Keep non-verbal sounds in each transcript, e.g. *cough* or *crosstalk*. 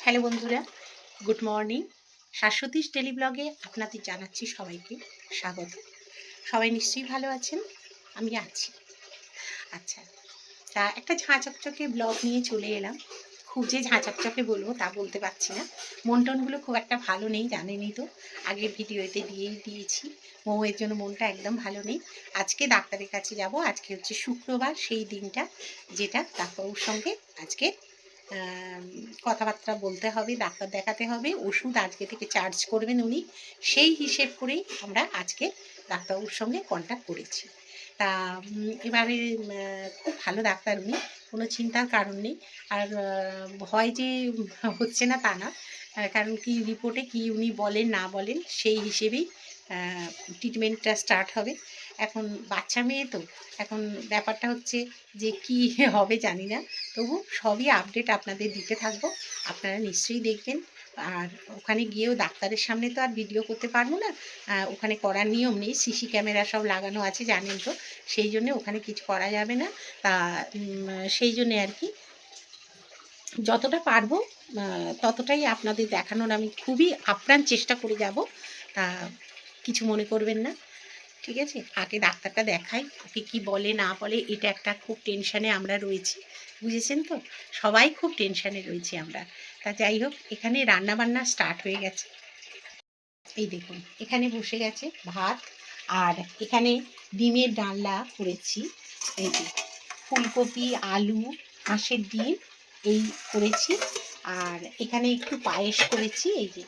Hello বন্ধুরা, good morning. শাশ্বতীশ টেলিব্লগে আপনাদের জানাচ্ছি সবাইকে স্বাগত। সবাই নিশ্চয়ই ভালো আছেন? আমি আছি। আচ্ছা তা একটা ঝাঁ চকচকে ব্লগ নিয়ে চলে এলাম। খুব যে ঝাঁ চকচকে বলব তা বলতে পারছি না। মন টনগুলো খুব একটা ভালো নেই, জানেনই তো। আগের ভিডিওতে দিয়েই দিয়েছি। মৌয়ের জন্য মনটা একদম ভালো নেই। আজকে ডাক্তারের কাছে যাব। আজকে হচ্ছে শুক্রবার, সেই দিনটা যেটা ডাক্তারবাবুর সঙ্গে আজকে কথাবার্তা বলতে হবে, ডাক্তার দেখাতে হবে, ওষুধ আজকে থেকে চার্জ করবেন উনি, সেই হিসেব করেই আমরা আজকে ডাক্তারবাবুর সঙ্গে কন্ট্যাক্ট করেছি। তা এবারে খুব ভালো ডাক্তার উনি, কোনো চিন্তার কারণ নেই। আর ভয় যে, হচ্ছে না তা না। কারণ কি রিপোর্টে কি উনি বলেন, না বলেন, সেই হিসেবেই ট্রিটমেন্টটা স্টার্ট হবে। এখন বাচ্চা মেয়ে তো, এখন ব্যাপারটা হচ্ছে যে কি হবে জানি না। তবু সবই আপডেট আপনাদের দিতে থাকব, আপনারা নিশ্চয়ই দেখবেন। আর ওখানে গিয়েও ডাক্তারের সামনে তো আর ভিডিও করতে পারব না। ওখানে করার নিয়ম নেই সিসি ক্যামেরা সব লাগানো আছে, জানেন তো। সেই জন্য ওখানে কিছু করা যাবে না। তা সেই জন্যে আর কি যতটা পারব ততটাই আপনাদের দেখানোর আমি খুবই আপ্রাণ চেষ্টা করে যাব। তা, কিছু মনে করবেন না। ঠিক আছে? আগে ডাক্তারটা দেখাই, ওকে কি বলে, না বলে, এটা একটা খুব টেনশানে আমরা রয়েছি। বুঝেছেন তো? সবাই খুব টেনশানে রয়েছি আমরা। তা যাই হোক, এখানে রান্না বান্না স্টার্ট হয়ে গেছে। এই দেখুন, এখানে বসে গেছে ভাত, আর এখানে ডিমের ডালনা করেছি। এই যে ফুলকপি, আলু, হাঁসের ডিম, এই করেছি। আর এখানে একটু পায়েস করেছি, এই যে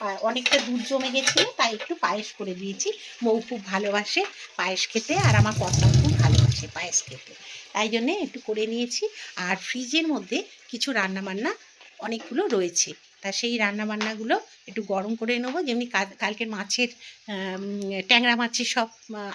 অনেকটা দুধ জমে গেছিল, তাই একটু পায়েস করে দিয়েছি। বউ খুব ভালোবাসে পায়েস খেতে, আর আমার কর্তা খুব ভালোবাসে পায়েস খেতে। তাই জন্যে একটু করে নিয়েছি। আর ফ্রিজের মধ্যে কিছু রান্নাবান্না অনেকগুলো রয়েছে। তা সেই রান্নাবান্নাগুলো একটু গরম করে নেব। যেমনি কাল- কালকের মাছের ট্যাংরা মাছের সব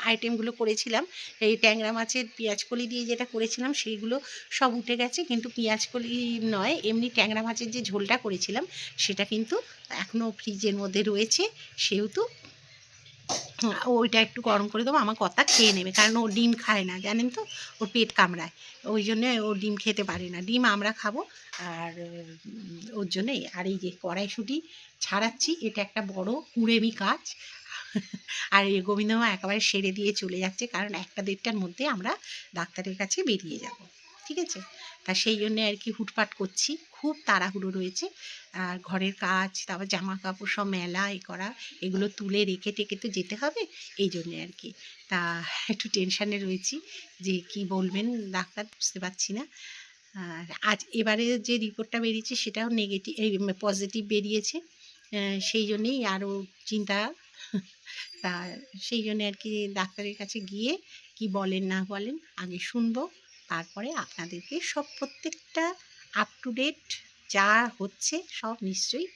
আইটেমগুলো করেছিলাম। এই ট্যাংরা মাছের কলি দিয়ে যেটা করেছিলাম, সেইগুলো সব উঠে গেছে। কিন্তু কলি নয়, এমনি ট্যাংরা মাছের যে ঝোলটা করেছিলাম, সেটা কিন্তু এখনও ফ্রিজের মধ্যে রয়েছে। সেহেতু ওইটা একটু গরম করে দেবো। আমার কথা খেয়ে নেবে, কারণ ও ডিম খায় না, জানেন তো? ওর পেট কামড়ায়। ওই জন্যে ও ডিম খেতে পারে না। ডিম আমরা খাব, আর ওর জন্যই আর এই যে কড়াইশুঁটি ছাড়াচ্ছি, এটা একটা বড় কুড়েমি কাজ। আর এই গোবিন্দমা একেবারে সেরে দিয়ে চলে যাচ্ছে, কারণ একটা দেড়টার মধ্যে আমরা ডাক্তারের কাছে বেরিয়ে যাব। ঠিক আছে? তা সেই জন্যে আর কি হুটপাট করছি। খুব তাড়াহুড়ো রয়েছে। আর ঘরের কাজ, তারপর জামা কাপড় সব মেলা, এ করা, এগুলো তুলে রেখে টেকে তো যেতে হবে। এই জন্যে আর কি। তা একটু টেনশানে রয়েছি যে কি বলবেন ডাক্তার, বুঝতে পারছি না। আর আজ এবারে যে রিপোর্টটা বেরিয়েছে সেটাও নেগেটিভ এই পজিটিভ বেরিয়েছে। সেই জন্যেই আরও চিন্তা। তা সেই জন্যে আর কি ডাক্তারের কাছে গিয়ে কি বলেন না বলেন আগে শুনব। তারপরে আপনাদেরকে সব প্রত্যেকটা আপ টু ডেট যা হচ্ছে সব নিশ্চয়ই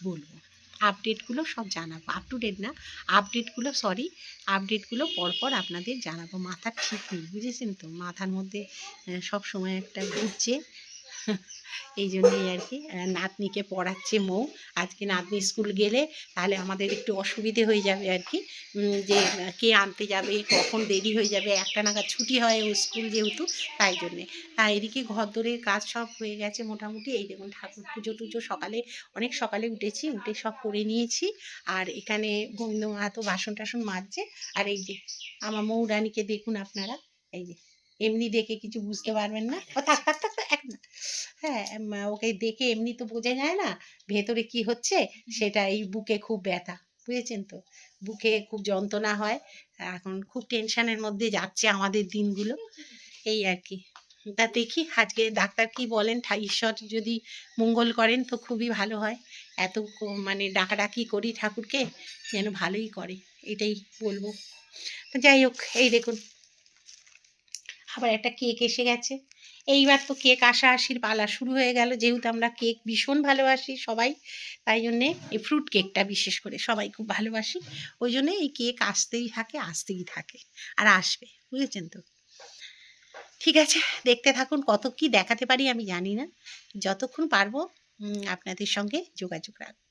বলব। আপডেটগুলো সব জানাব। আপ টু ডেট না আপডেটগুলো সরি আপডেটগুলো পরপর আপনাদের জানাব। মাথা ঠিক নেই, বুঝেছেন তো? মাথার মধ্যে সব সময় একটা ঘুরছে। এই জন্যই আর কি নাতনিকে পড়াচ্ছে মৌ। আজকে নাতনি স্কুল গেলে তাহলে আমাদের একটু অসুবিধে হয়ে যাবে আর কি যে, কে আনতে যাবে, কখন দেরি হয়ে যাবে, একটা নাগাদ ছুটি হয় ও স্কুল যেহেতু, তাই জন্যে। তা এদিকে ঘর দোরের কাজ সব হয়ে গেছে মোটামুটি। এই দেখুন ঠাকুর পুজো টুজো সকালে, অনেক সকালে উঠেছি, উঠে সব করে নিয়েছি। আর এখানে গোবিন্দ মাহাতো বাসন টাসন মাজছে। আর এই যে, আমার মৌরানীকে দেখুন আপনারা। এই যে, এমনি দেখে কিছু বুঝতে পারবেন না। ও থাক থাক থাক থাক, এক মিনিট। হ্যাঁ ওকে দেখে এমনি তো বোঝা যায় না ভেতরে কি হচ্ছে সেটা এই বুকে খুব ব্যথা বুঝেছেন তো? বুকে খুব যন্ত্রণা হয় এখন খুব টেনশনের মধ্যে যাচ্ছে আমাদের দিনগুলো এই আর কি। তা দেখি আজকে ডাক্তার কি বলেন ঈশ্বর যদি মঙ্গল করেন তো খুবই ভালো হয়। এত মানে ডাকাডাকি করি ঠাকুরকে যেন ভালোই করে এটাই বলব। যাই হোক এই দেখুন। আবার একটা কেক এসে গেছে। এইবার তো কেক আসা আশির পালা শুরু হয়ে গেল। যেহেতু আমরা কেক ভীষণ ভালোবাসি সবাই, তাই জন্যে এই ফ্রুট কেকটা বিশেষ করে সবাই খুব ভালোবাসি। ওই জন্যে এই কেক আসতেই থাকে আসতেই থাকে আর আসবে, বুঝেছেন তো? ঠিক আছে, দেখতে থাকুন কত কি দেখাতে পারি আমি জানি না। যতক্ষণ পারব আপনাদের সঙ্গে যোগাযোগ রাখব।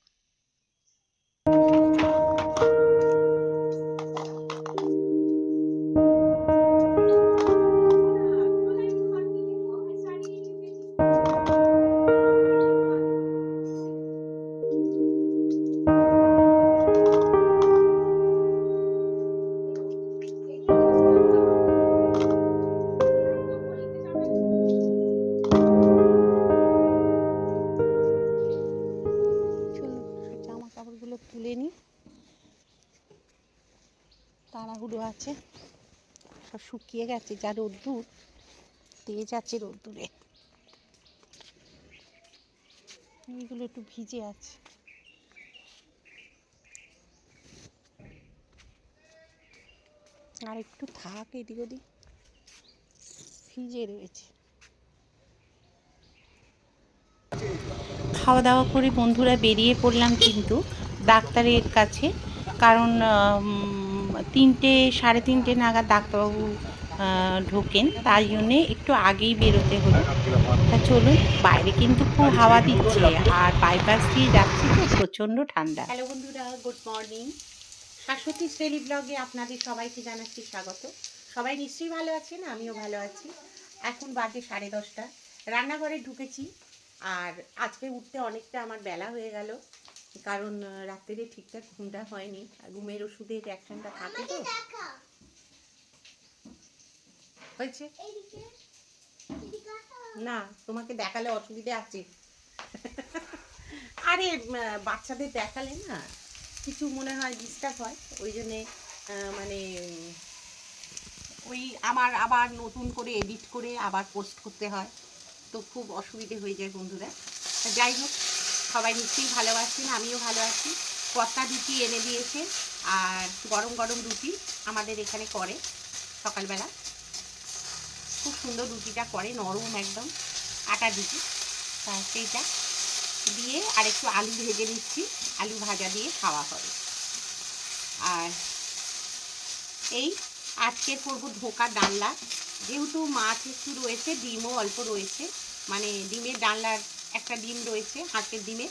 গেছে যা রোদ্দুর তেজ আছে রোদ্দুরে। এইগুলো একটু ভিজে আছে। আর একটু থাক এদিক ওদিক, ভিজে রয়েছে। খাওয়া দাওয়া করে বন্ধুরা বেরিয়ে পড়লাম কিন্তু ডাক্তারের কাছে, কারণ তিনটে, সাড়ে তিনটে নাগাদ ডাক্তারবাবু ঢোকেন তাই জন্যে একটু আগেই বেরোতে হলো। তা চলুন, বাইরে কিন্তু খুব হাওয়া দিচ্ছে আর বাইপাস দিয়ে যাচ্ছি তো, প্রচণ্ড ঠান্ডা। হ্যালো বন্ধুরা গুড মর্নিং শাশ্বতী শ্রেণি ব্লগে আপনাদের সবাইকে জানাচ্ছি স্বাগত। সবাই নিশ্চয়ই ভালো আছেন, আমিও ভালো আছি। এখন বাজে সাড়ে দশটা। রান্নাঘরে ঢুকেছি আর আজকে উঠতে অনেকটা আমার বেলা হয়ে গেল, কারণ রাত্রে ঠিকঠাক ঘুমটা হয়নি। ঘুমের ওষুধের অ্যাকশনটা থাকে তো। হয়েছে? না তোমাকে দেখালে অসুবিধা আছে। আরে বাচ্চাদের দেখালে না কিছু মনে হয় ডিস্টার্ব হয়। ওই জন্যে মানে ওই আমার আবার নতুন করে এডিট করে আবার পোস্ট করতে হয়। তো খুব অসুবিধে হয়ে যায় বন্ধুরা। যাই হোক সবাই নিশ্চয়ই ভালো আছেন আমিও ভালো আছি। কর্তা রুটি এনে দিয়েছে আর গরম গরম রুটি আমাদের এখানে করে সকালবেলা। খুব সুন্দর রুটিটা করে, নরম একদম, আটা রুটি তা সেইটা দিয়ে আর একটু আলু ভেজে নিচ্ছি। আলু ভাজা দিয়ে খাওয়া হবে। আর এই আজকে করব ধোকা ডালনা। যেহেতু মাছ একটু রয়েছে, ডিমও অল্প রয়েছে। মানে ডিমের ডালনার একটা ডিম রয়েছে, হাঁসের ডিমে।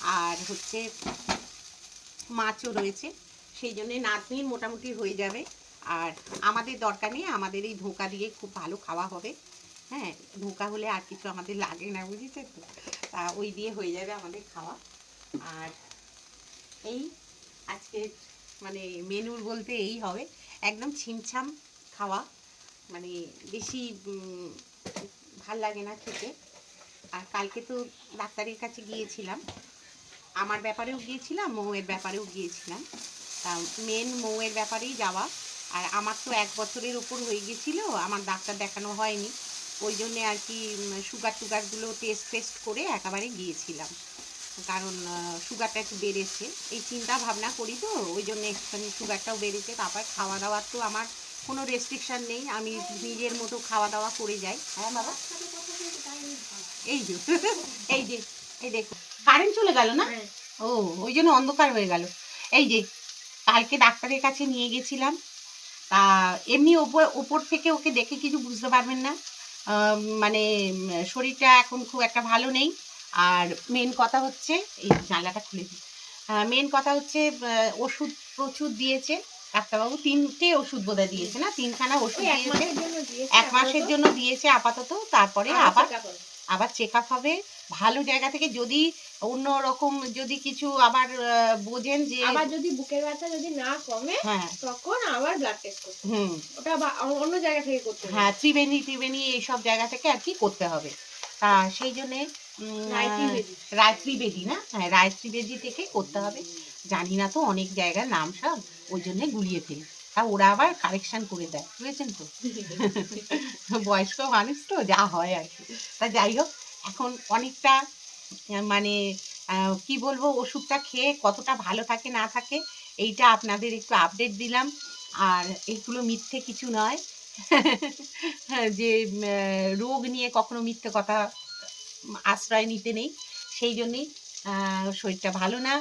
আর হচ্ছে মাছও রয়েছে। সেই জন্যে নাতনির মোটামুটি হয়ে যাবে। আর আমাদের দরকার নেই, আমাদের এই ধোকা দিয়ে খুব ভালো খাওয়া হবে। হ্যাঁ ধোকা হলে আর কিছু আমাদের লাগে না, বুঝেছে তো? তা ওই দিয়ে হয়ে যাবে আমাদের খাওয়া। আর এই আজকে মানে মেনুর বলতে এই হবে, একদম ছিমছাম খাওয়া। মানে বেশি ভালো লাগে না খেতে। আর কালকে তো ডাক্তারের কাছে গিয়েছিলাম। আমার ব্যাপারেও গিয়েছিলাম, মৌয়ের ব্যাপারেও গিয়েছিলাম। তা মেন মৌয়ের ব্যাপারেই যাওয়া। আর আমার তো এক বছরের ওপর হয়ে গেছিল আমার ডাক্তার দেখানো হয়নি। ওই জন্যে আর কি সুগার টুগারগুলো টেস্ট টেস্ট করে একেবারে গিয়েছিলাম। কারণ সুগারটা একটু বেড়েছে। এই চিন্তা ভাবনা করি তো ওই জন্য একটুখানি সুগারটাও বেড়েছে। তারপর খাওয়া দাওয়ার তো আমার কোনো রেস্ট্রিকশান নেই। আমি নিজের মতো খাওয়া দাওয়া করে যাই। হ্যাঁ বাবা? এই যে *laughs* এই যে এই দেখো। কারেন্ট চলে গেল না? ও ওই জন্য অন্ধকার হয়ে গেল। এই যে কালকে ডাক্তারের কাছে নিয়ে গেছিলাম। তা এমনি ওপর ওপর থেকে ওকে দেখে কিছু বুঝতে পারবেন না। মানে শরীরটা এখন খুব একটা ভালো নেই। আর মেন কথা হচ্ছে এই জানলাটা খুলে দিই। মেন কথা হচ্ছে ওষুধ প্রচুর দিয়েছে ডাক্তারবাবু। তিনটে ওষুধ বোধহয় দিয়েছে না? তিনখানা ওষুধ দিয়েছে। এক মাসের জন্য দিয়েছে আপাতত। তারপরে আবার আবার চেক আপ হবে। ভালো জায়গা থেকে যদি অন্য রকম যদি কিছু আবার বোঝেন যে আবার যদি বুকের ব্যথা যদি না কমে হ্যাঁ। তখন আবার ব্লাড টেস্ট করতে হুম। ওটা অন্য জায়গা থেকে করতে হ্যাঁ ত্রিবেণী ত্রিবেণী এইসব জায়গা থেকে আর কি করতে হবে। তা সেই জন্যে উম, বেদি। না? হ্যাঁ রায় ত্রিবেদী থেকে করতে হবে। জানি না তো অনেক জায়গার নাম সব ওই জন্যে গুলিয়ে ফেলি। তা ওরা আবার কারেকশন করে দেয় বুঝেছেন তো? *laughs* বয়স্ক মানুষ তো যা হয় আর কি। তা যাই হোক এখন অনেকটা মানে কি বলব, ওষুধটা খেয়ে কতটা ভালো থাকে, না থাকে, এইটা আপনাদের একটু আপডেট দিলাম। আর এইগুলো মিথ্যে কিছু নয়। *laughs* যে রোগ নিয়ে কখনো মিথ্যে কথা আশ্রয় নিতে নেই। সেই জন্যেই শরীরটা ভালো না।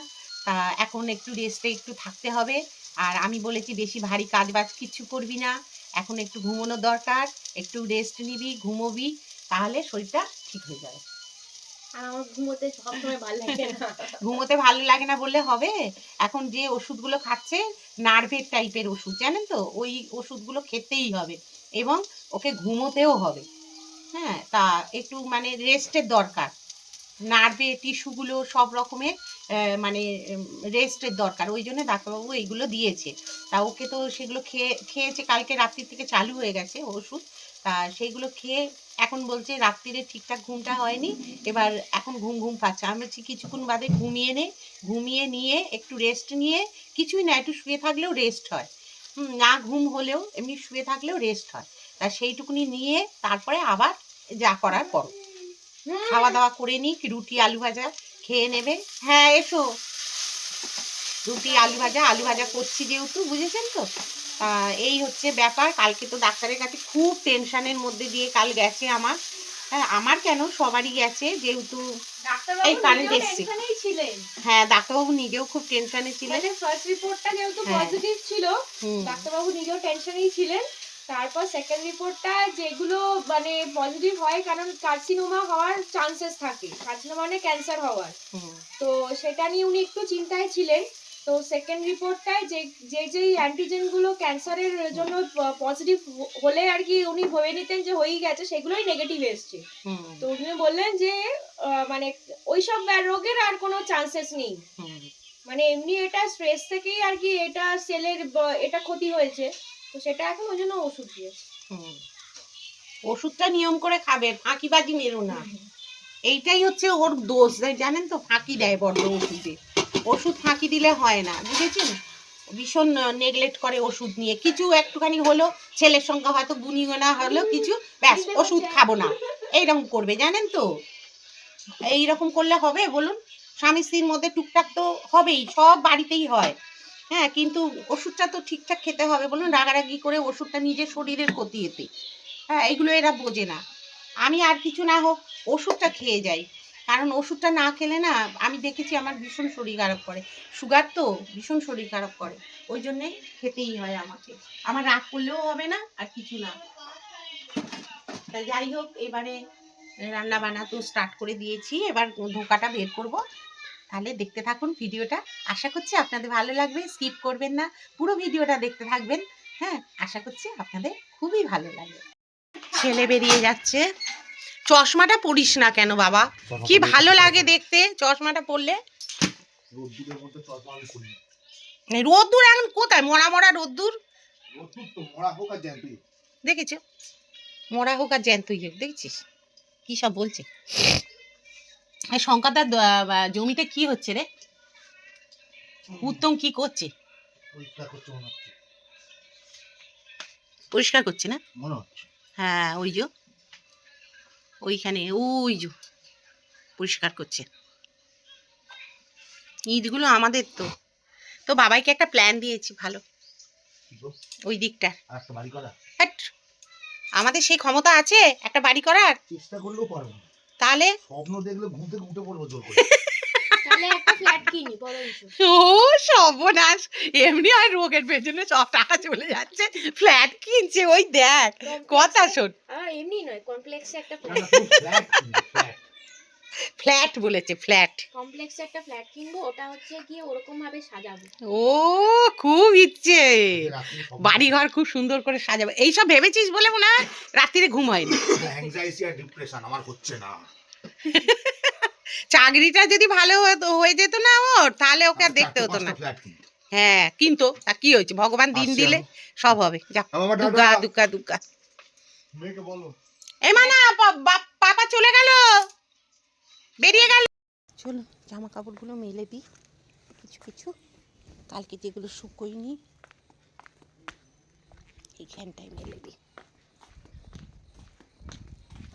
তা এখন একটু রেস্টে একটু থাকতে হবে। আর আমি বলেছি বেশি ভারী কাজ বাজ কিচ্ছু করবি না। এখন একটু ঘুমানোর দরকার। একটু রেস্ট নিবি, ঘুমোবি, তাহলে শরীরটা ঠিক হয়ে যাবে। আমার ঘুমোতে সবসময় ভালো লাগে না। ঘুমোতে ভালো লাগে না বললে হবে। এখন যে ওষুধগুলো খাচ্ছে নার্ভের টাইপের ওষুধ, জানেন তো? ওই ওষুধগুলো খেতেই হবে এবং ওকে ঘুমোতেও হবে। হ্যাঁ তা একটু মানে রেস্টের দরকার। নার্ভে টিস্যুগুলো সব রকমের মানে রেস্টের দরকার। ওই জন্য ডাক্তারবাবু এইগুলো দিয়েছে। তা ওকে তো সেগুলো খেয়ে, খেয়েছে কালকে রাত্রি থেকে চালু হয়ে গেছে ওষুধ। তা সেইগুলো খেয়ে এখন বলছে রাত্রিরে ঠিকঠাক ঘুমটা হয়নি। এবার এখন ঘুম ঘুম পাচ্ছে। আমি বলছি কিছুক্ষণ বাদে ঘুমিয়ে নে ঘুমিয়ে নিয়ে একটু রেস্ট নিয়ে কিছুই না, একটু শুয়ে থাকলেও রেস্ট হয়। না ঘুম হলেও, এমনি শুয়ে থাকলেও রেস্ট হয়। তা সেইটুকুনি নিয়ে তারপরে আবার যা করার করো। খাওয়া দাওয়া করে নিই রুটি, আলু ভাজা খেয়ে নেবে। হ্যাঁ এসো। রুটি, আলু ভাজা আলু ভাজা করছি যেহেতু, বুঝেছেন তা? এই হচ্ছে ব্যাপার। কালকে তো ডাক্তারের কাছে খুব টেনশনের মধ্যে দিয়ে কাল গেছে আমার। হ্যাঁ আমার কেন? সবারই গেছে যেহেতু এই নিজেও এসছে। হ্যাঁ ডাক্তারবাবু নিজেও খুব টেনশনে ছিলেন। ফার্স্ট রিপোর্টটা যেহেতু। পজিটিভ ছিল ডাক্তারবাবু নিজেও টেনশনেই ছিলেন। তারপর সেকেন্ড রিপোর্টটা যেগুলো মানে পজিটিভ হয় কারণ কার্সিনোমা হওয়ার চান্সেস থাকে। কার্সিনোমা মানে ক্যান্সার হওয়ার। তো সেটা নিয়ে উনি একটু চিন্তায় ছিলেন। তো সেকেন্ড রিপোর্টটায় যে যে যেই অ্যান্টিজেনগুলো ক্যান্সারের জন্য পজিটিভ হলে আর কি উনি ভেবে নিতেন যে হয়েই গেছে সেগুলোই নেগেটিভ এসছে। তো উনি বললেন যে মানে ওইসব রোগের আর কোনো চান্সেস নেই। মানে এমনি এটা স্ট্রেস থেকেই আর কি এটা সেলের এটা ক্ষতি হয়েছে। তো সেটা এখন ওই জন্য ওষুধ দিয়েছে। হুম। ওষুধটা নিয়ম করে খাবে ফাঁকিবাজি মেরো না। এইটাই হচ্ছে ওর দোষ। জানেন তো, ফাঁকি দেয় বড্ড ওষুধে। ওষুধ ফাঁকি দিলে হয় না, বুঝেছেন? ভীষণ নেগলেক্ট করে ওষুধ নিয়ে। কিছু একটুখানি হলো ছেলের সঙ্গে হয়তো গুনিগোনা হলো কিছু, ব্যাস, ওষুধ খাব না। এইরকম করবে, জানেন তো? এইরকম করলে হবে, বলুন? স্বামী স্ত্রীর মধ্যে টুকটাক তো হবেই, সব বাড়িতেই হয়। হ্যাঁ কিন্তু ওষুধটা তো ঠিকঠাক খেতে হবে, বলুন? রাগারাগি করে ওষুধটা নিজের শরীরের ক্ষতি এতে। হ্যাঁ এগুলো এরা বোঝে না। আমি আর কিছু না হোক ওষুধটা খেয়ে যাই। কারণ ওষুধটা না খেলে না, আমি দেখেছি আমার ভীষণ শরীর খারাপ করে। সুগার তো ভীষণ শরীর খারাপ করে। ওই জন্যে খেতেই হয় আমাকে। আমার রাগ করলেও হবে না, আর কিছু না। তা যাই হোক, এবারে রান্না বান্না তো স্টার্ট করে দিয়েছি। এবার ধোকাটা বের করব। তাহলে দেখতে থাকুন ভিডিওটা। আশা করছি আপনাদের ভালো লাগবে স্কিপ করবেন না। পুরো ভিডিওটা দেখতে থাকবেন। হ্যাঁ আশা করছি আপনাদের খুবই ভালো লাগবে। ছেলে বেরিয়ে যাচ্ছে। চশমাটা পরিস না কেন বাবা? কি ভালো লাগে দেখতে চশমাটা পরলে রোদ্দুর এখন কোথায়? মরা মরা রোদ্দুর? তো মরা হোক আর জ্যান্তই দেখেছ? হোক দেখছিস? কি সব বলছে? এই শঙ্কাদার জমিতে কি হচ্ছে রে? উত্তম কি করছে? পরিষ্কার করছে পরিষ্কার করছে না? মনে হচ্ছে। হ্যাঁ ওই যে। ওইখানে ওই যে। পরিষ্কার করছে। ঈদগুলো আমাদের তো। তো বাবাইকে একটা প্ল্যান দিয়েছি ভালো। ওই দিকটা। আমাদের সেই ক্ষমতা আছে একটা বাড়ি করার? চেষ্টা করলেও পারব তাহলে স্বপ্ন দেখলে ঘুম থেকে উঠে পড়ব জোর করে। *laughs* ও সর্বনাশ। এমনি আর রোগের পেছনে সব টাকা চলে যাচ্ছে। ফ্ল্যাট কিনছে ওই দেখ। কথা শোন। এমনি নয় কমপ্লেক্সে একটা। ফ্ল্যাট বলেছে ফ্ল্যাট কমপ্লেক্সে একটা ফ্ল্যাট কিনবো ওটা হচ্ছে গিয়ে ওরকম ভাবে সাজাবো। ও খুব ইচ্ছে। রাত্রে স্বপ্ন- বাড়িঘর খুব সুন্দর করে সাজাবে। এইসব ভেবেছিস বলে মনে হয় রাত্রিরে ঘুম হয়নি। anxiety আর ডিপ্রেশন আমার হচ্ছে না। *laughs* চাকরিটা যদি ভালো হতো- হয়ে যেত না ওর তাহলে ওকে আর দেখতে হতো না। হ্যাঁ কিন্তু তা কি হয়েছে? ভগবান দিন দিলে সব হবে। যা দুগ্গা দুগ্গা দুগ্গা মেয়েকে মানা পাপা চলে গেল। বেরিয়ে গেল। চলো জামা কাপড়গুলো মেলে দিই। কিছু কিছু। কালকে যেগুলো শুকোয়নি এইখানটায় মেলে দিই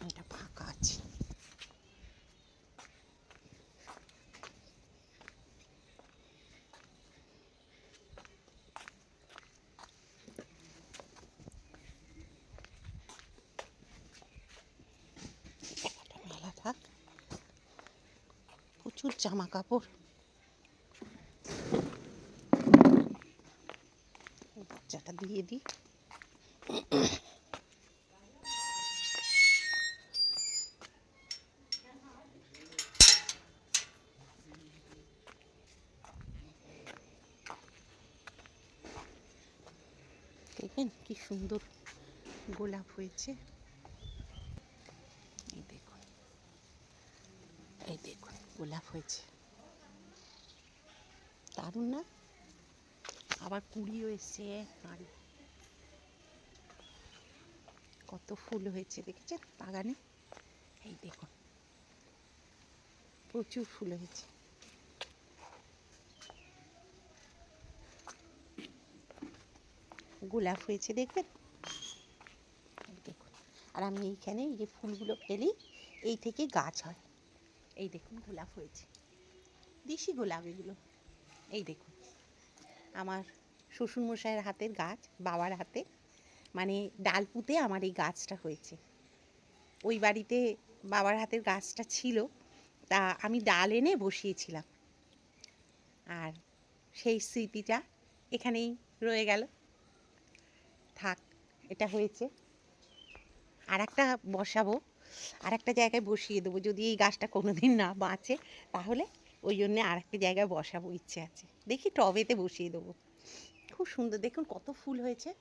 এটা ফাঁকা আছে এটা মেলা থাক প্রচুর জামা কাপড় বাচ্চাটা দিয়ে দিই। দেখবেন কি সুন্দর গোলাপ হয়েছে এই দেখুন এই দেখুন গোলাপ হয়েছে। দারুণ না? আবার কুড়িও এসছে আর কত ফুল হয়েছে, দেখেছেন? বাগানে। এই দেখুন, প্রচুর ফুল হয়েছে। গোলাপ হয়েছে, দেখবেন? দেখুন, আর আমি এইখানে এই যে ফুলগুলো ফেলি, এই থেকে গাছ হয়। এই দেখুন গোলাপ হয়েছে। দেশি গোলাপ এগুলো। এই দেখুন। আমার শ্বশুরমশাইয়ের হাতের গাছ, বাবার হাতে। মানে ডাল পুঁতে আমার এই গাছটা হয়েছে। ওই বাড়িতে বাবার হাতের গাছটা ছিল, তা আমি ডাল এনে বসিয়েছিলাম। আর সেই স্মৃতিটা এখানেই রয়ে গেল। থাক, এটা হয়েছে। আর একটা বসাবো। আর একটা জায়গায় বসিয়ে দেবো। যদি এই গাছটা কোনো দিন না বাঁচে, তাহলে ওই জন্যে আর একটা জায়গায় বসাবো ইচ্ছে আছে। দেখি টবেতে বসিয়ে দেবো। খুব সুন্দর। দেখুন কত ফুল হয়েছে।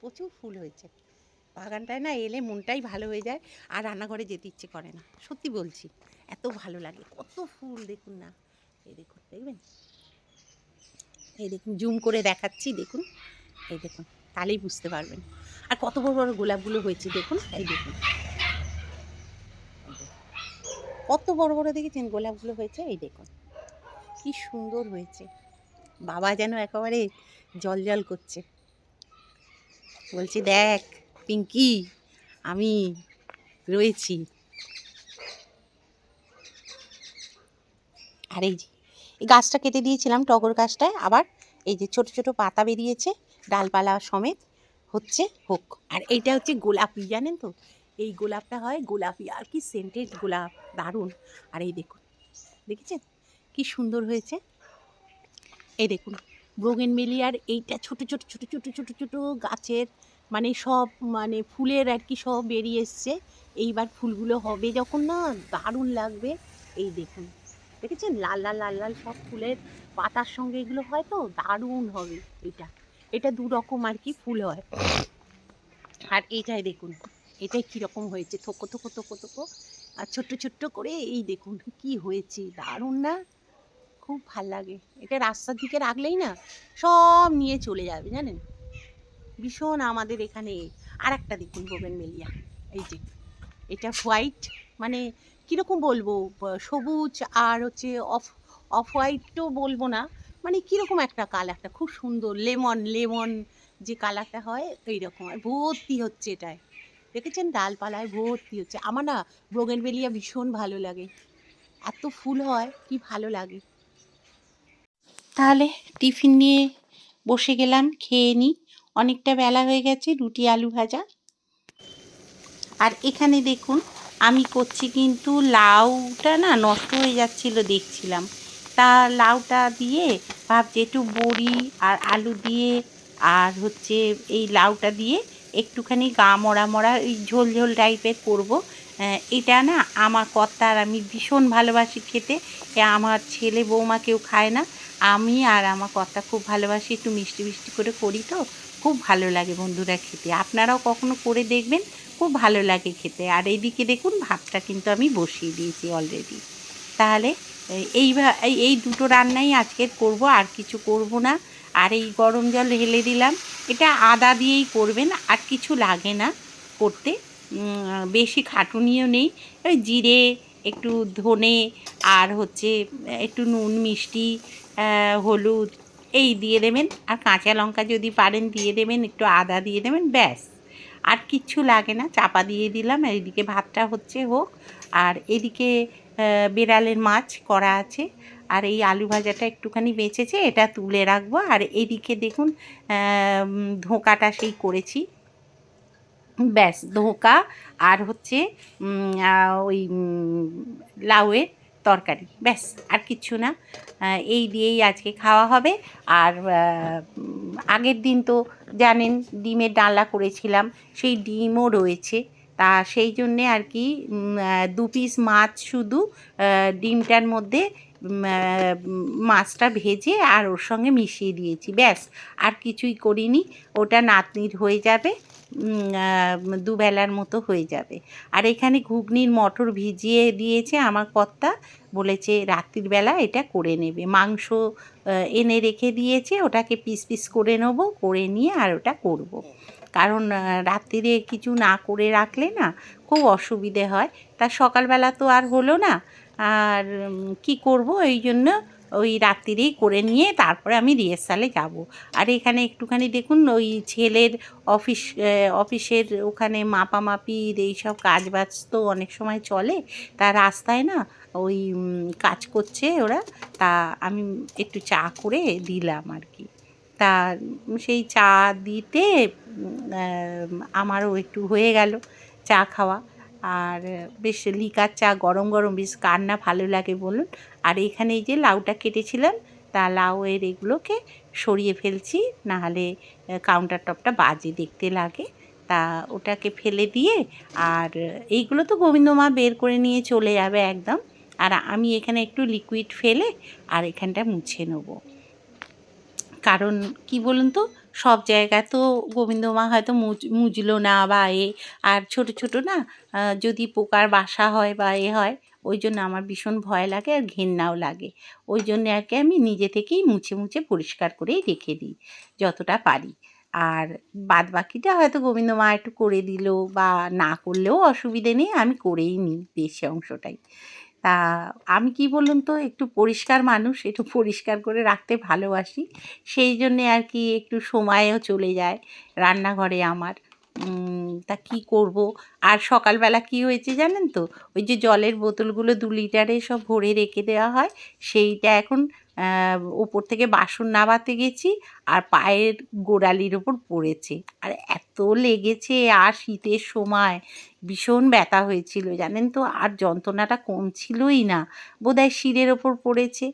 প্রচুর ফুল হয়েছে। বাগানটায় না এলে মনটাই ভালো হয়ে যায় আর রান্নাঘরে যেতে ইচ্ছে করে না। সত্যি বলছি, এত ভালো লাগে। কত ফুল দেখুন না। এই দেখুন, দেখবেন? এই দেখুন, জুম করে দেখাচ্ছি, দেখুন। এই দেখুন, তাহলেই বুঝতে পারবেন। আর কত বড় বড় গোলাপগুলো হয়েছে, দেখুন। এই দেখুন। কত বড় বড় দেখেছেন? গোলাপগুলো হয়েছে? এই দেখুন। কি সুন্দর হয়েছে। বাবা যেন একেবারে জল জল করছে। বলছি, দেখ, পিঙ্কি, আমি রয়েছি। আর এই যে, এই গাছটা কেটে দিয়েছিলাম, টগর গাছটায়। আবার এই যে ছোট ছোট পাতা বেরিয়েছে, ডালপালা সমেত হচ্ছে হোক। আর এইটা হচ্ছে গোলাপি, জানেন তো? এই গোলাপটা হয় গোলাপি আর কি সেন্টেড গোলাপ, দারুণ। আর এই দেখুন, দেখেছেন? কি সুন্দর হয়েছে। এই দেখুন, ব্রোগেন মেলিয়ার এইটা ছোট ছোট ছোট ছোট ছোট ছোট গাছের মানে সব মানে ফুলের আর কি সব বেরিয়ে এসছে। এইবার ফুলগুলো হবে যখন না, দারুণ লাগবে। এই দেখুন, দেখেছেন? লাল লাল লাল লাল সব ফুলের পাতার সঙ্গে এগুলো হয় তো, দারুণ হবে এটা এটা দু রকম আর কি ফুল হয়। আর এইটাই দেখুন এটাই কীরকম হয়েছে? থোকো থোকো থোকো থোকো। আর ছোট্ট ছোট্ট করে এই দেখুন কি হয়েছে? দারুণ না? খুব ভালো লাগে। এটা রাস্তার দিকে রাখলেই না সব নিয়ে চলে যাবে, জানেন? ভীষণ আমাদের এখানে। আর একটা দেখুন বোবেন মেলিয়া। এই যে, এটা হোয়াইট মানে কীরকম বলব? সবুজ আর হচ্ছে অফ অফ হোয়াইটও বলব না। মানে কীরকম একটা কালারটা? খুব সুন্দর। লেমন লেমন যে কালারটা হয় এই রকম আর ভর্তি হচ্ছে এটায়। দেখেছেন? ডালপালায় ভর্তি হচ্ছে। আমার না ব্রোগেনভেলিয়া ভীষণ ভালো লাগে। এত ফুল হয়, কি ভালো লাগে। তাহলে টিফিন নিয়ে বসে গেলাম, খেয়ে নিই অনেকটা বেলা হয়ে গেছে, রুটি, আলু ভাজা। আর এখানে দেখুন, আমি করছি কিন্তু লাউটা না নষ্ট হয়ে যাচ্ছিল দেখছিলাম। তা লাউটা দিয়ে ভাবছি একটু বড়ি আর আলু দিয়ে আর হচ্ছে এই লাউটা দিয়ে একটুখানি গা মরা মরা ওই ঝোল ঝোল টাইপের করব। এটা না আমার কর্তার, আমি ভীষণ ভালোবাসি খেতে। আমার ছেলে বৌমা কেউ খায় না। আমি আর আমার কর্তা খুব ভালোবাসি, একটু মিষ্টি মিষ্টি করে করি তো। খুব ভালো লাগে বন্ধুরা খেতে। আপনারাও কখনো করে দেখবেন, খুব ভালো লাগে খেতে। আর এইদিকে দেখুন, ভাতটা কিন্তু আমি বসিয়ে দিয়েছি অলরেডি তাহলে, এই এই দুটো রান্নাই আজকে করব, আর কিছু করব না। আর এই গরম জল ঢেলে দিলাম। এটা আদা দিয়েই করবেন, আর কিছু লাগে না করতে। বেশি খাটুনিও নেই। ওই জিরে, একটু ধনে, আর হচ্ছে, একটু নুন, মিষ্টি হলুদ, এই দিয়ে দেবেন। আর কাঁচা লঙ্কা যদি পারেন দিয়ে দেবেন, একটু আদা দিয়ে দেবেন, ব্যাস। আর কিচ্ছু লাগে না, চাপা দিয়ে দিলাম। এদিকে ভাতটা হচ্ছে হোক। আর এদিকে বেড়ালের মাছ করা আছে। আর এই আলু ভাজাটা একটুখানি বেঁচেছে, এটা তুলে রাখব। আর এদিকে দেখুন ধোঁকাটা সেই করেছি। ব্যাস, ধোঁকা আর হচ্ছে ওই লাউয়ের তরকারি। ব্যাস, আর কিচ্ছু না। এই দিয়েই আজকে খাওয়া হবে। আর আগের দিন তো জানেন, ডিমের ডালা করেছিলাম, সেই ডিমও রয়েছে। তা সেই জন্যে আর কি দু পিস মাছ শুধু ডিমটার মধ্যে মাছটা ভেজে আর ওর সঙ্গে মিশিয়ে দিয়েছি, ব্যাস। আর কিছুই করিনি, ওটা নাতনির হয়ে যাবে দুবেলার মতো হয়ে যাবে। আর এখানে ঘুগনির মটর ভিজিয়ে দিয়েছে আমার কর্তা, বলেছে রাত্রির বেলা এটা করে নেবে। মাংস এনে রেখে দিয়েছে, ওটাকে পিস পিস করে নেব, করে নিয়ে আর ওটা করব। কারণ রাত্রিরে কিছু না করে রাখলে না খুব অসুবিধে হয়। তা সকালবেলা তো আর হলো না আর কি করব? এই জন্য ওই রাত্রিরেই করে নিয়ে তারপরে আমি রিহার্সালে যাব। আর এখানে একটুখানি দেখুন, ওই ছেলের অফিস অফিসের ওখানে মাপামাপির এইসব কাজ বাজ তো অনেক সময় চলে। তা রাস্তায় না ওই কাজ করছে ওরা। তা আমি একটু চা করে দিলাম আর কি। তা সেই চা দিতে আমারও একটু হয়ে গেল চা খাওয়া। আর বেশ লিকার চা, গরম গরম, বেশ কার না ভালো লাগে বলুন। আর এখানে এই যে লাউটা কেটেছিলাম, তা লাউয়ের এগুলোকে সরিয়ে ফেলছি, নাহলে কাউন্টার টপটা বাজে দেখতে লাগে। তা ওটাকে ফেলে দিয়ে, আর এইগুলো তো গোবিন্দ মা বের করে নিয়ে চলে যাবে একদম। আর আমি এখানে একটু লিকুইড ফেলে, আর এখানটা মুছে নেব। কারণ কি বলুন তো সব জায়গায় তো গোবিন্দ মা হয়তো মুজ- মুজলো না বা এ, আর ছোট ছোট না যদি পোকার বাসা হয় বা এ হয়, ওই জন্য আমার ভীষণ ভয় লাগে আর ঘেন্নাও লাগে। ওই জন্য আর কি আমি নিজে থেকেই মুছে মুছে পরিষ্কার করেই রেখে দিই, যতটা পারি। আর বাদ বাকিটা হয়তো গোবিন্দ মা একটু করে দিল বা না করলেও অসুবিধে নেই, আমি করেই নিই বেশি অংশটাই। তা আমি কি বলুন তো? একটু পরিষ্কার মানুষ, একটু পরিষ্কার করে রাখতে ভালোবাসি। সেই জন্যে আর কি একটু সময়ও চলে যায় রান্নাঘরে আমার। তা কি করব? আর সকালবেলা কি হয়েছে জানেন তো? ওই যে জলের বোতলগুলো দু লিটারে সব ভরে রেখে দেওয়া হয়, সেইটা এখন ওপর থেকে বাসন নাবাতে গেছি আর পায়ের গোড়ালির ওপর পড়েছে। আর এত লেগেছে আর শীতের সময়। ভীষণ ব্যথা হয়েছিল, জানেন তো? আর যন্ত্রণাটা কমছিলই না। বোধহয় শিরের ওপর পড়েছে।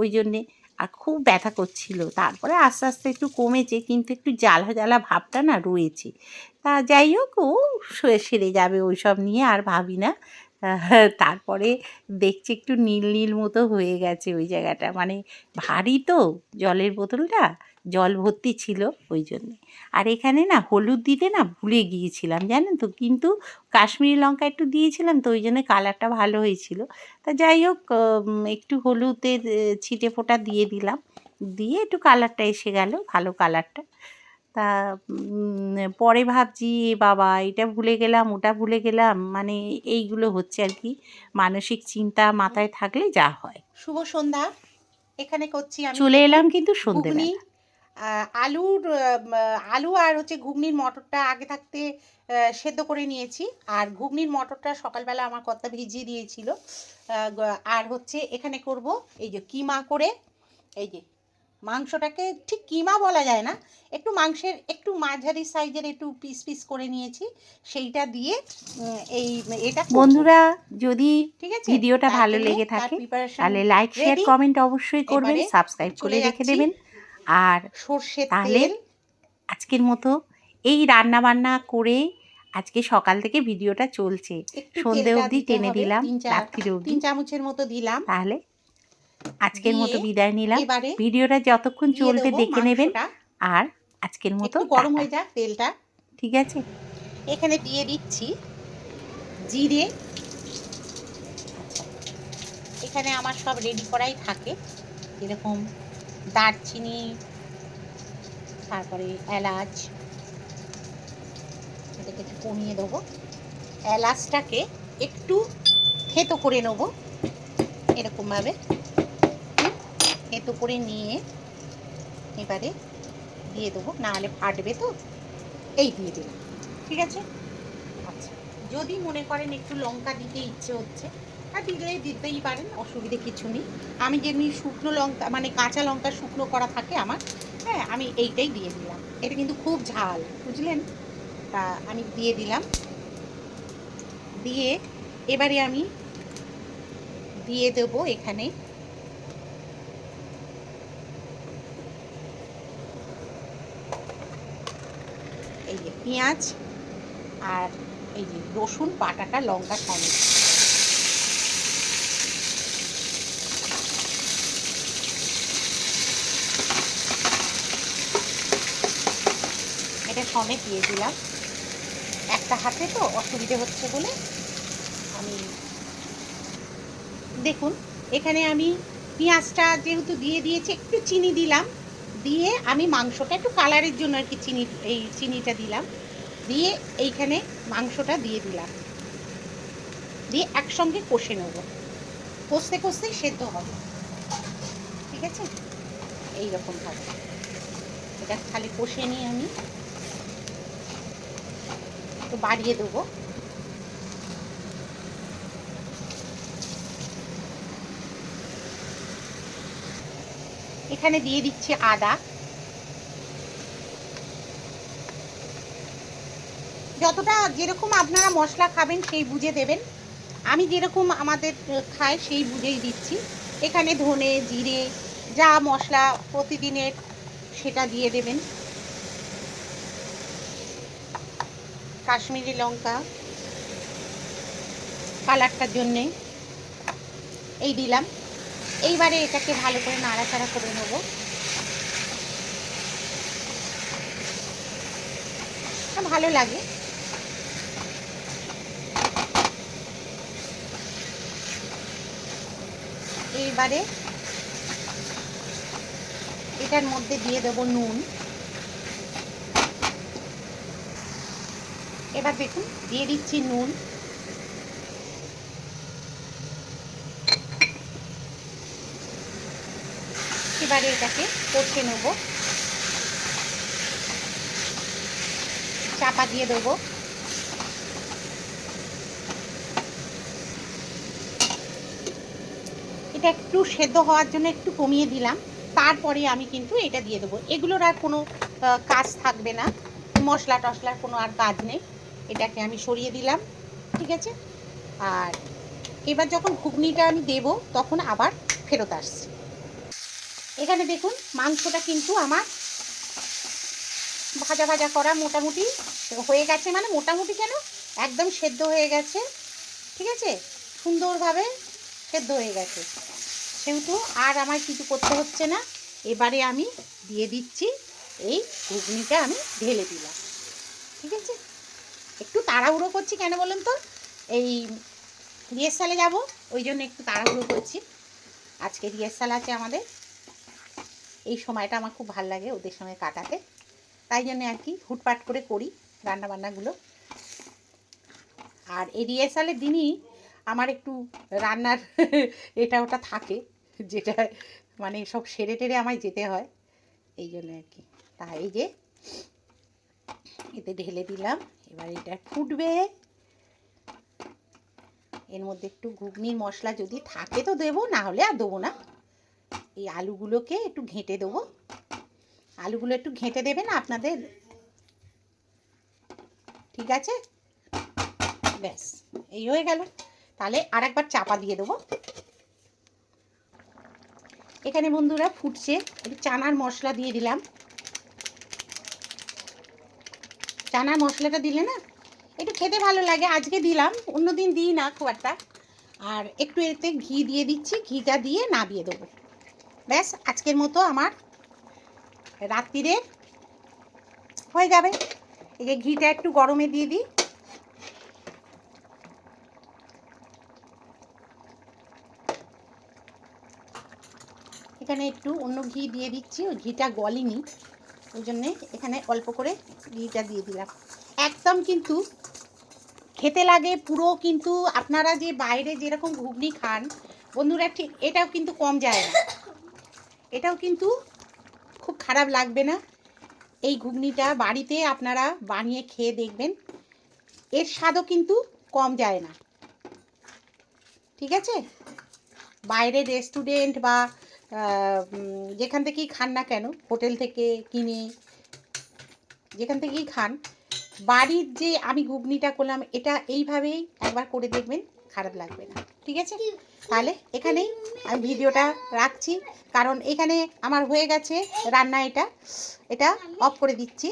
ওই জন্যে আর খুব ব্যথা করছিল। তারপরে আস্তে আস্তে একটু কমেছে, কিন্তু একটু জ্বালা জ্বালা ভাবটা না রয়েছে। তা যাই হোক, ও সেরে যাবে ওই সব নিয়ে, আর ভাবি না *laughs* তারপরে দেখছি একটু নীল নীল মতো হয়ে গেছে ওই জায়গাটা। মানে ভারী তো জলের বোতলটা, জল ভর্তি ছিল ওই জন্যে। আর এখানে না হলুদ দিতে না ভুলে গিয়েছিলাম, জানেন তো? কিন্তু কাশ্মীরি লঙ্কা একটু দিয়েছিলাম তো ওই জন্য কালারটা ভালো হয়েছিল। তা যাই হোক একটু হলুদের ছিটে ফোঁটা দিয়ে দিলাম। দিয়ে একটু কালারটা এসে গেল, ভালো কালারটা। তা পরে ভাবছি এ বাবা এটা ভুলে গেলাম ওটা ভুলে গেলাম। মানে এইগুলো হচ্ছে আর কি। মানসিক চিন্তা মাথায় থাকলে যা হয়। শুভ সন্ধ্যা। এখানে করছি আমি চলে এলাম কিন্তু সন্ধ্যে আলুর আলু আর হচ্ছে ঘুগনির মটরটা আগে থাকতে সেদ্ধ করে নিয়েছি। আর ঘুগনির মটরটা সকালবেলা আমার কর্তা ভিজিয়ে দিয়েছিল। আর হচ্ছে এখানে করব এই যে কিমা করে এই যে মাংসটাকে ঠিক কিমা বলা যায় না একটু মাংসের একটু মাঝারি সাইজের একটু পিস পিস করে নিয়েছি সেইটা দিয়ে এই এটা বন্ধুরা যদি ঠিক আছে? ভিডিওটা ভালো লেগে থাকে তাহলে লাইক শেয়ার কমেন্ট অবশ্যই করবেন সাবস্ক্রাইব করে রেখে দেবেন। আর সর্ষে তাহলে আজকের মতো এই রান্না বান্না করে আজকে সকাল থেকে ভিডিওটা চলছে। সন্ধে অবধি টেনে দিলাম অবধি। তিন চামচের মতো দিলাম। তাহলে আজকের মতো বিদায় নিলাম। ভিডিওটা যতক্ষণ চলবে দেখে নেবেন। আর আজকের মতো গরম হয়ে যাক তেলটা। ঠিক আছে? এখানে দিয়ে দিচ্ছি জিরে। এখানে আমার সব রেডি করাই থাকে। এরকম দারচিনি তারপরে এলাচ। এটাকে একটু কমিয়ে দেবো। এলাচটাকে একটু থেতো করে নেব। এরকমভাবে। থেতো করে নিয়ে এবারে দিয়ে দেবো। নাহলে ফাটবে তো। এই দিয়ে দিলাম। ঠিক আছে? আচ্ছা। যদি মনে করেন একটু লঙ্কা দিতে ইচ্ছে হচ্ছে, আর দিলে দিতেই পারেন, অসুবিধে কিছু নেই। আমি যেমনি শুকনো লঙ্কা মানে কাঁচা লঙ্কা শুকনো করা থাকে আমার হ্যাঁ আমি এইটাই দিয়ে দিলাম। এটা কিন্তু খুব ঝাল, বুঝলেন? তা আমি দিয়ে দিলাম। দিয়ে এবারে আমি দিয়ে দেবো এখানে এই যে পেঁয়াজ আর এই যে রসুন বাটাটা লঙ্কা সমেত। এটা সমেত দিয়ে দিলাম। একটা হাতে তো অসুবিধে হচ্ছে বলে আমি দেখুন, এখানে আমি পেঁয়াজটা যেহেতু দিয়ে দিয়েছি, একটু চিনি দিলাম। দিয়ে আমি মাংসটা একটু কালারের জন্য আর কি চিনি, এই চিনিটা দিলাম। দিয়ে এইখানে মাংসটা দিয়ে দিলাম। দিয়ে একসঙ্গে কষে নেব। কষতে কষতেই সেদ্ধ হবে। ঠিক আছে? এইরকম ভাবে। এটা খালি কষে নিয়ে আমি একটু বাড়িয়ে দেবো। এখানে দিয়ে দিচ্ছি আদা। যতটা যেরকম আপনারা মশলা খাবেন, সেই বুঝে দেবেন। আমি যেরকম আমাদের খাই, সেই বুঝেই দিচ্ছি। এখানে ধনে, জিরে, যা মশলা প্রতিদিনের, সেটা দিয়ে দেবেন। কাশ্মীরি লঙ্কা কালারটার জন্যে এই দিলাম। এইবারে এটাকে ভালো করে নাড়াচাড়া করে নেব। ভালো লাগে। এইবারে এটার মধ্যে দিয়ে দেব নুন। এবার দেখুন, দিয়ে দিচ্ছি নুন। এবারে এটাকে কষে নেব। চাপা দিয়ে দেবো। এটা একটু সেদ্ধ হওয়ার জন্য একটু কমিয়ে দিলাম। তারপরে আমি কিন্তু এটা দিয়ে দেবো। এগুলোর আর কোনো কাজ থাকবে না। মশলা টশলার কোনো আর কাজ নেই। এটাকে আমি সরিয়ে দিলাম, ঠিক আছে? আর এবার যখন ঘুগনিটা আমি দেব, তখন আবার ফেরত আসছি। এখানে দেখুন, মাংসটা কিন্তু আমার ভাজা ভাজা করা মোটামুটি হয়ে গেছে। মানে মোটামুটি কেন? একদম সেদ্ধ হয়ে গেছে। ঠিক আছে? সুন্দরভাবে সেদ্ধ হয়ে গেছে। সেহেতু আর আমার কিছু করতে হচ্ছে না। এবারে আমি দিয়ে দিচ্ছি এই ঘুগনিটা আমি ঢেলে দিলাম। ঠিক আছে? একটু তাড়াহুড়ো করছি কেন বলুন তো? এই রিহার্সালে যাব, ওই জন্য একটু তাড়াহুড়ো করছি। আজকে রিহার্সাল আছে আমাদের এই সময়টা আমার খুব ভালো লাগে ওদের সঙ্গে কাটাতে। তাই জন্য আর কি হুটপাট করে করি রান্নাবান্নাগুলো। আর এই রিহার্সালের দিনই আমার একটু রান্নার *laughs* এটা ওটা থাকে, যেটা মানে সব সেরে টেরে আমায় যেতে হয়। এই জন্য আর কি। তা এই যে এতে ঢেলে দিলাম, এবার এটা ফুটবে। এর মধ্যে একটু ঘুগনির মশলা যদি থাকে তো দেবো, না হলে আর দেবো না। এই আলুগুলোকে একটু ঘেঁটে দেবো। আলুগুলো একটু ঘেঁটে দেবেন আপনাদের। ঠিক আছে? ব্যাস, এই হয়ে গেল। তাহলে আর একবার চাপা দিয়ে দেবো। এখানে বন্ধুরা ফুটছে, একটু চানার মশলা দিয়ে দিলাম। চানার মশলাটা দিলে না, একটু খেতে ভালো লাগে। আজকে দিলাম, অন্যদিন দিই না খুব একটা। আর একটু এতে ঘি দিয়ে দিচ্ছি, ঘিটা দিয়ে নাবিয়ে দেবো। ব্যাস, আজকের মতো আমার রাত্রিরে হয়ে যাবে। এই যে ঘিটা একটু গরমে দিয়ে দিই। এখানে একটু অন্য ঘি দিয়ে দিচ্ছি, ওই ঘিটা গলেনি। ওই জন্যে এখানে অল্প করে ঘিটা দিয়ে দিলাম। একদম কিন্তু খেতে লাগে, পুরো কিন্তু আপনারা যে বাইরে যেরকম ঘুগনি খান, বন্ধুরা ঠিক এটাও কিন্তু কম যায় না। এটাও কিন্তু খুব খারাপ লাগবে না। এই ঘুগনিটা বাড়িতে আপনারা বানিয়ে খেয়ে দেখবেন। এর স্বাদও কিন্তু কম যায় না। ঠিক আছে? বাইরে রেস্টুরেন্ট বা যেখান থেকেই খান না কেন, হোটেল থেকে কিনে, যেখান থেকেই খান, বাড়ির যে আমি ঘুগনিটা করলাম, এটা এইভাবেই একবার করে দেখবেন। খারাপ লাগবে না। ঠিক আছে? তাহলে এখানেই আমি ভিডিওটা রাখছি। কারণ এখানে আমার হয়ে গেছে রান্না এটা। এটা অফ করে দিচ্ছি।